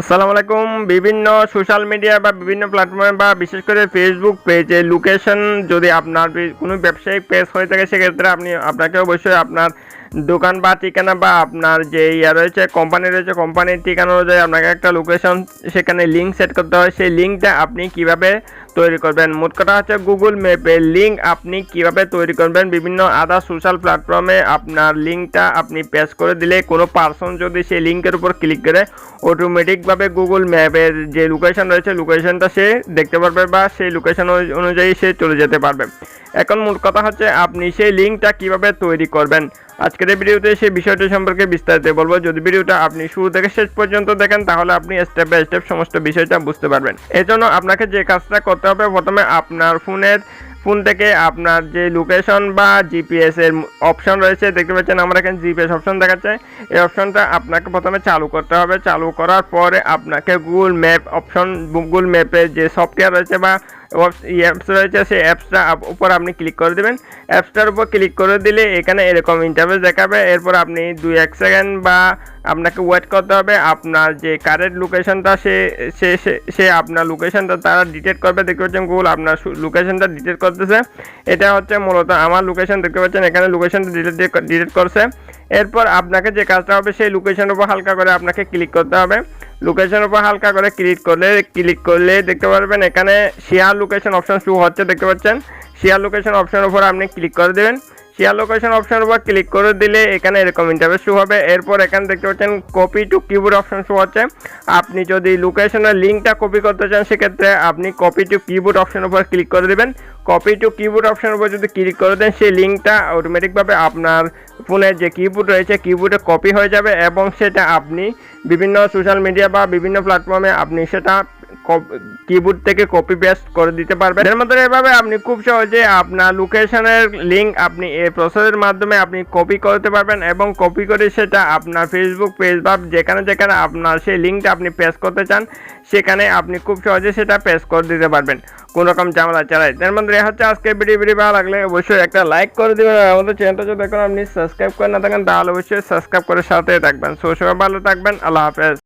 আসসালামু আলাইকুম। বিভিন্ন সোশ্যাল মিডিয়া বা বিভিন্ন প্ল্যাটফর্মে বা বিশেষ করে ফেসবুক পেজে লোকেশন যদি আপনার কোনো ব্যবসায়িক পেজ হয়ে থাকে, সেক্ষেত্রে আপনি, আপনাকে অবশ্যই আপনার দোকান বা ঠিকানা বা আপনার যে ইয়া রয়েছে কোম্পানি রয়েছে কোম্পানির ঠিকানা অনুযায়ী আপনাকে একটা লোকেশন সেখানে লিঙ্ক সেট করতে হয়। সেই লিঙ্কটা আপনি কীভাবে তৈরি করবেন? মোট কথা হচ্ছে গুগল ম্যাপের লিঙ্ক আপনি কীভাবে তৈরি করবেন? বিভিন্ন আদার সোশ্যাল প্ল্যাটফর্মে আপনার লিঙ্কটা আপনি পেশ করে দিলে কোনো পার্সন যদি সেই লিঙ্কের উপর ক্লিক করে অটোমেটিকভাবে গুগল ম্যাপের যে লোকেশন রয়েছে লোকেশনটা সে দেখতে পারবে বা সেই লোকেশন অনুযায়ী সে চলে যেতে পারবে। এখন মূল কথা হচ্ছে আপনি সেই লিঙ্কটা কীভাবে তৈরি করবেন? আজকের এই ভিডিওতে সেই বিষয়টি সম্পর্কে বিস্তারিত বলব। যদি ভিডিওটা আপনি শুরু থেকে শেষ পর্যন্ত দেখেন, তাহলে আপনি স্টেপ বাই স্টেপ সমস্ত বিষয়টা বুঝতে পারবেন। এজন্য আপনাকে যে কাজটা করতে হবে, প্রথমে আপনার ফোনের, ফোন থেকে আপনার যে লোকেশন বা জিপিএস এর অপশন রয়েছে, দেখতে পাচ্ছেন আমরা এখানে জিপিএস অপশন দেখাচ্ছে। এই অপশনটা আপনাকে প্রথমে চালু করতে হবে। চালু করার পরে আপনাকে গুগল ম্যাপ অপশন গুগল ম্যাপের যে সফটওয়্যার রয়েছে বা অ্যাপস রয়েছে, সেই অ্যাপসটা উপর আপনি ক্লিক করে দেবেন। অ্যাপসটার উপর ক্লিক করে দিলে এখানে এরকম ইন্টারভেস দেখাবে। এরপর আপনি দুই, এক সেকেন্ড বা আপনাকে ওয়েট করতে হবে। আপনার যে কারেন্ট লোকেশনটা সে সে, সে- আপনার লোকেশনটা তারা ডিটেক্ট করবে। দেখতে পাচ্ছেন গুগল আপনার লোকেশনটা ডিটেক্ট করতেছে। এটা হচ্ছে মূলত আমার লোকেশন দেখতে পাচ্ছেন এখানে লোকেশনটা ডিটেক্ট করছে। এরপর আপনাকে যে কাজটা হবে, সেই লোকেশনের উপর হালকা করে আপনাকে ক্লিক করতে হবে। লোকেশনের উপর হালকা করে ক্লিক করলে ক্লিক করলে দেখতে পারবেন এখানে শেয়ার লোকেশন অপশন শু হচ্ছে, দেখতে পাচ্ছেন? শেয়ার লোকেশন অপশনের উপর আপনি ক্লিক করে দেবেন। শেয়ার লোকেশন অপশনের উপর ক্লিক করে দিলে এখানে এরকম ইন্টারভেস শু হবে। এরপর এখানে দেখতে পাচ্ছেন copy to keyboard option show হচ্ছে। আপনি যদি লোকেশনের লিঙ্কটা কপি করতে চান, সেক্ষেত্রে আপনি কপি টু কিবোর্ড অপশনের উপর ক্লিক করে দেবেন। কপি টু কিবোর্ড অপশনের উপর যদি ক্লিক করে দেন, সেই লিঙ্কটা অটোমেটিকভাবে আপনার ফোনের যে কিবোর্ড রয়েছে কিবোর্ডে কপি হয়ে যাবে এবং সেটা আপনি বিভিন্ন সোশ্যাল মিডিয়া বা বিভিন্ন প্ল্যাটফর্মে আপনি সেটা কিবোর্ড থেকে কপি পেস্ট করে দিতে পারবেন। এর মধ্যে এভাবে আপনি খুব সহজে আপনার লোকেশনের লিঙ্ক আপনি এই প্রসেসের মাধ্যমে আপনি কপি করতে পারবেন এবং কপি করে সেটা আপনার ফেসবুক পেজ বা যেখানে যেখানে আপনার সেই লিঙ্কটা আপনি পেস্ট করতে চান, সেখানে আপনি খুব সহজে সেটা পেস্ট করে দিতে পারবেন। কোন রকম ঝামেলা ছাড়াই। তার মধ্যে হচ্ছে আজকে ভিডিও ভিডিও ভালো লাগলে অবশ্যই একটা লাইক করে দিবেন আমাদের চ্যানেলটা যদি এখন আপনি সাবস্ক্রাইব করে না থাকেন, তাহলে অবশ্যই সাবস্ক্রাইব করে সাথে থাকবেন। সো, সবাই ভালো থাকবেন। আল্লাহ হাফেজ।